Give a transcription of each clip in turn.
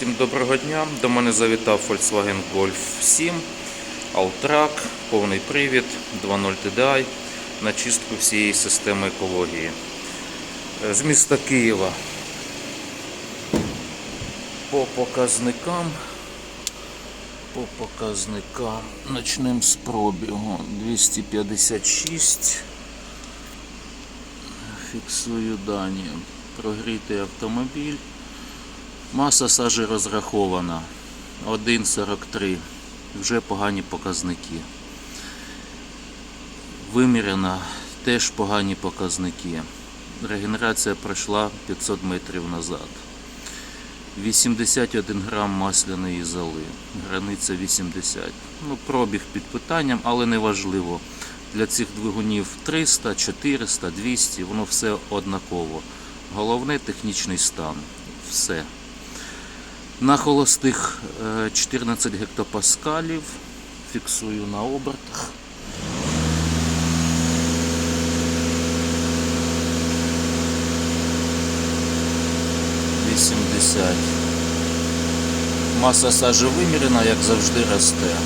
Всім доброго дня. До мене завітав Volkswagen Golf 7, Alltrack, повний привід, 2.0 TDI на чистку всієї системи екології. Е, З міста Києва. По показникам. По показникам. Начнемо з пробігу. 256. Фіксую дані. Прогрітий автомобіль. Маса сажі розрахована 1,43. Вже погані показники. Виміряна теж погані показники. Регенерація пройшла 500 метрів назад. 81 грам масляної золи. Границя 80. Ну, пробіг під питанням, але не важливо. Для цих двигунів 300, 400, 200, воно все однаково. Головне технічний стан. Все. На холостих е, 14 гектопаскалів. Фіксую на обертах. Вісімдесят. Маса сажі вимірена, як завжди, росте.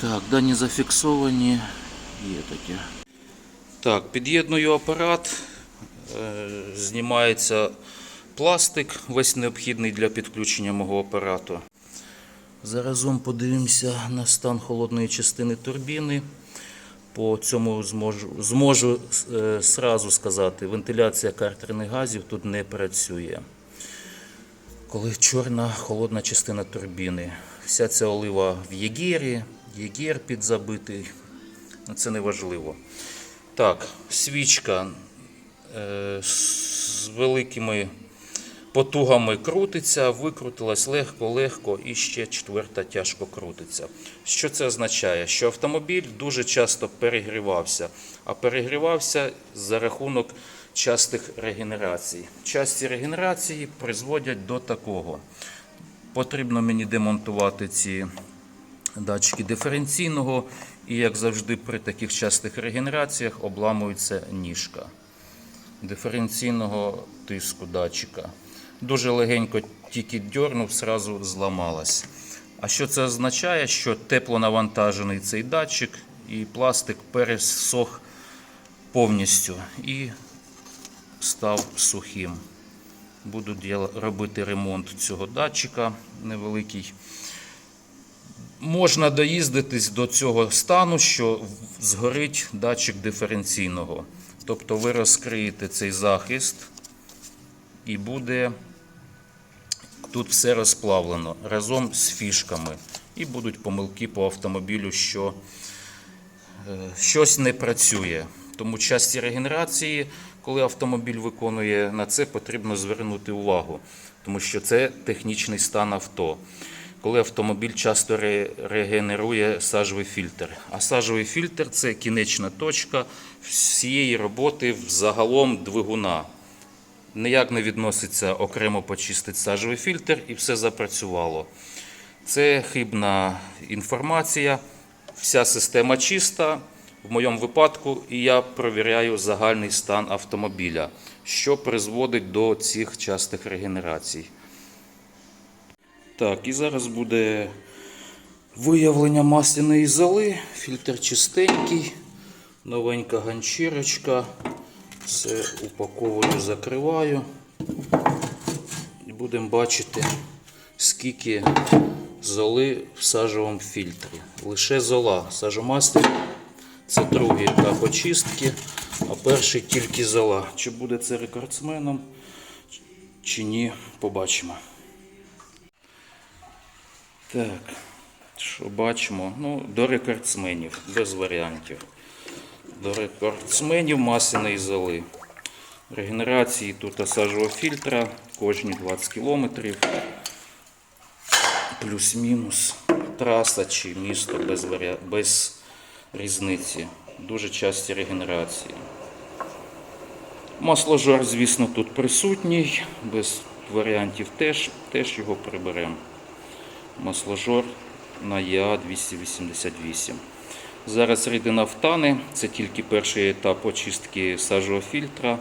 Так, дані зафіксовані. Є таке. Так, під'єдную апарат. Е, Знімається пластик, весь необхідний для підключення мого апарату. Заразом подивимося на стан холодної частини турбіни. По цьому зможу, зможу е, сразу сказати, вентиляція картерних газів тут не працює. Коли чорна холодна частина турбіни. Вся ця олива в єгері, єгер підзабитий. Це не важливо. Так, свічка з великими потугами крутиться, викрутилась легко, легко і ще четверта тяжко крутиться. Що це означає? Що автомобіль дуже часто перегрівався, а перегрівався за рахунок частих регенерацій. Часті регенерації призводять до такого. Потрібно мені демонтувати ці датчики диференційного, і, як завжди, при таких частих регенераціях обламується ніжка диференційного тиску датчика. Дуже легенько тільки дьорнув, зразу зламалась. А що це означає? Що тепло навантажений цей датчик і пластик пересох повністю і став сухим. Буду робити ремонт цього датчика невеликий. Можна доїздитись до цього стану, що згорить датчик диференційного. Тобто ви розкриєте цей захист і буде тут все розплавлено разом з фішками. І будуть помилки по автомобілю, що е, щось не працює. Тому часті регенерації, коли автомобіль виконує на це, потрібно звернути увагу, тому що це технічний стан авто. Коли автомобіль часто регенерує сажовий фільтр. А сажовий фільтр це кінечна точка всієї роботи взагалом двигуна. Ніяк не відноситься окремо почистити сажовий фільтр і все запрацювало. Це хибна інформація. Вся система чиста. В моєму випадку, і я провіряю загальний стан автомобіля, що призводить до цих частих регенерацій. Так, і зараз буде виявлення масляної золи. Фільтр чистенький, новенька ганчірочка. Все упаковую, закриваю. І будемо бачити, скільки золи в сажовому фільтрі. Лише зола. Сажомастер це другий етап очистки, а перший тільки зола. Чи буде це рекордсменом, чи ні, побачимо. Так, що бачимо? Ну, до рекордсменів, без варіантів. До рекордсменів масляної золи. Регенерації тут осаджого фільтра кожні 20 км. Плюс-мінус. Траса чи місто без, варіа... без різниці. Дуже часті регенерації. Масложор, звісно, тут присутній, без варіантів теж, теж його приберемо масложор на ЯА 288. Зараз рідина втане, це тільки перший етап очистки сажового фільтра.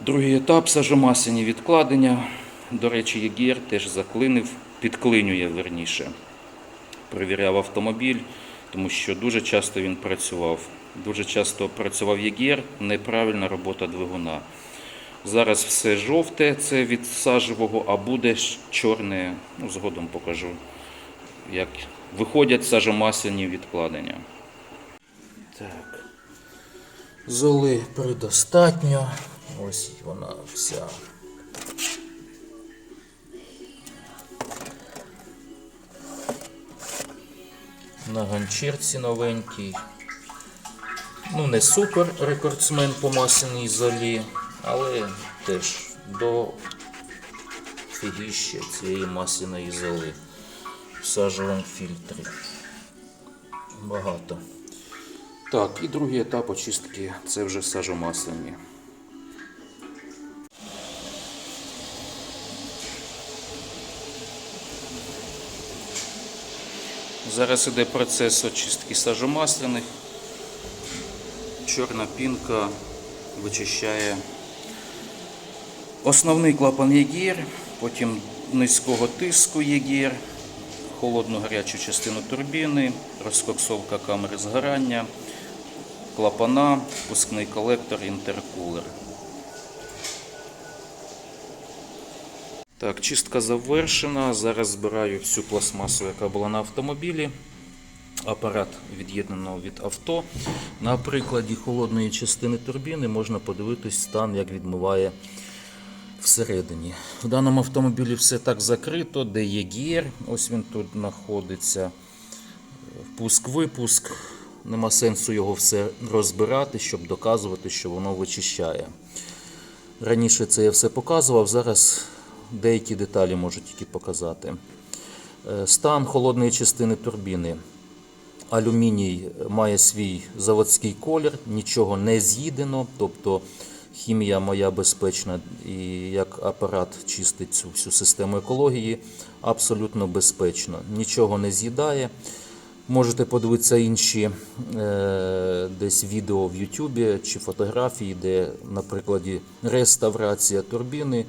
Другий етап сажомасляні відкладення. До речі, ЄГР теж заклинив, підклинює верніше. Перевіряв автомобіль, тому що дуже часто він працював. Дуже часто працював ЄГР, неправильна робота двигуна. Зараз все жовте, це від сажевого, а буде чорне, ну, згодом покажу, як виходять сажомасляні відкладення. Так. Золи предостатньо. Ось вона вся. На ганчірці новенький. Ну, не супер рекордсмен по масляній золі, але теж до фігіща цієї масляної золи в сажовому фільтрі. Багато. Так, і другий етап очистки це вже сажомасляні. Зараз іде процес очистки сажомасляних. Чорна пінка вичищає основний клапан ЄГР, потім низького тиску ЄГР, холодну гарячу частину турбіни, розкоксовка камери згорання, клапана, пускний колектор, інтеркулер. Так, чистка завершена. Зараз збираю всю пластмасу, яка була на автомобілі. Апарат від'єднано від авто. На прикладі холодної частини турбіни можна подивитись стан, як відмиває всередині. В даному автомобілі все так закрито, де є гір, ось він тут знаходиться. Впуск-випуск. Нема сенсу його все розбирати, щоб доказувати, що воно вичищає. Раніше це я все показував, зараз деякі деталі можу тільки показати. Е, Стан холодної частини турбіни. Алюміній має свій заводський колір, нічого не з'їдено, тобто хімія моя безпечна і як апарат чистить цю всю систему екології, абсолютно безпечно. Нічого не з'їдає. Можете подивитися інші е, десь відео в Ютубі чи фотографії, де, на прикладі, реставрація турбіни,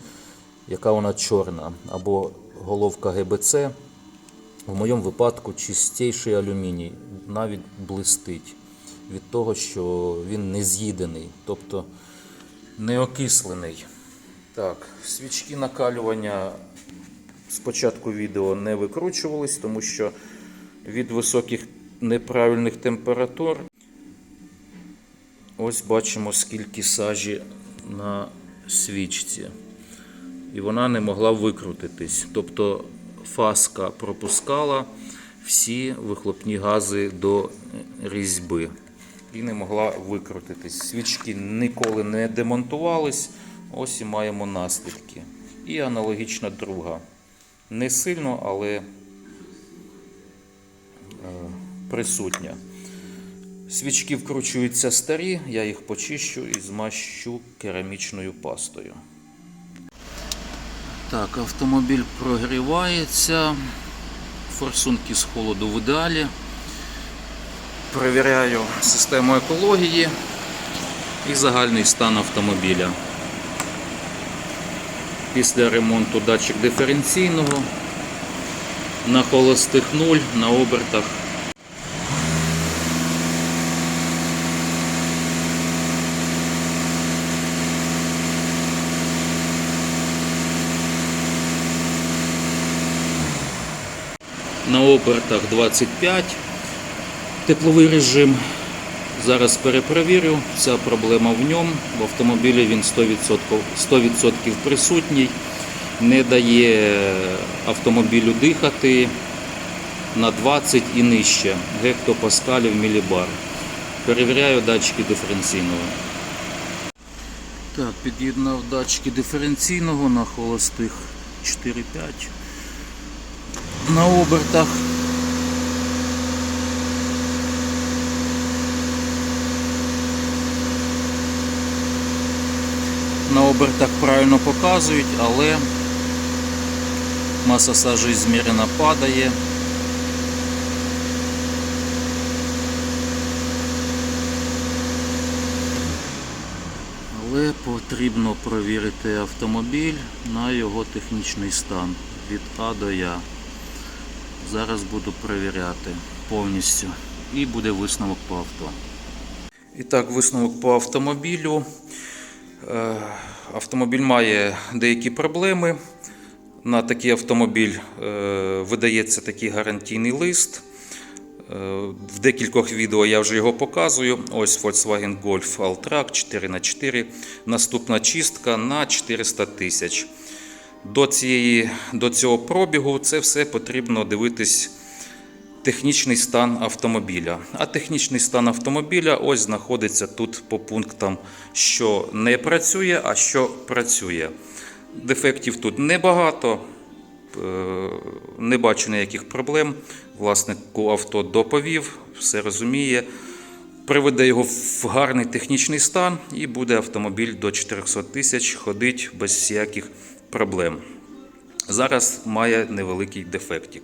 яка вона чорна, або головка ГБЦ. В моєму випадку чистіший алюміній навіть блистить від того, що він не з'їдений, тобто не окислений. Так, свічки накалювання спочатку відео не викручувались, тому що від високих неправильних температур ось бачимо, скільки сажі на свічці. І вона не могла викрутитись. Тобто фаска пропускала всі вихлопні гази до різьби і не могла викрутитись. Свічки ніколи не демонтувались. Ось і маємо наслідки. І аналогічна друга. Не сильно, але е, присутня. Свічки вкручуються старі, я їх почищу і змащу керамічною пастою. Так, автомобіль прогрівається. Форсунки з холоду в ідеалі. Перевіряю систему екології і загальний стан автомобіля. Після ремонту датчик диференційного на холостих 0 на обертах. На обертах 25 тепловий режим. Зараз перепровірю, ця проблема в ньому. В автомобілі він 100%, 100% присутній, не дає автомобілю дихати на 20 і нижче гектопаскалів мілібар. Перевіряю датчики диференційного. Так, під'єднав датчики диференційного на холостих 4-5 на обертах. на обертах правильно показують, але маса сажі змірена падає. Але потрібно провірити автомобіль на його технічний стан від А до Я. Зараз буду перевіряти повністю і буде висновок по авто. І так, висновок по автомобілю. Е, Автомобіль має деякі проблеми. На такий автомобіль е, видається такий гарантійний лист. Е, В декількох відео я вже його показую. Ось Volkswagen Golf Alltrack 4х4. Наступна чистка на 400 тисяч. До, до цього пробігу це все потрібно дивитись технічний стан автомобіля. А технічний стан автомобіля ось знаходиться тут по пунктам, що не працює, а що працює. Дефектів тут небагато. Е, Не бачу ніяких проблем. Власнику авто доповів, все розуміє. Приведе його в гарний технічний стан і буде автомобіль до 400 тисяч ходить без всяких проблем. Зараз має невеликий дефектик.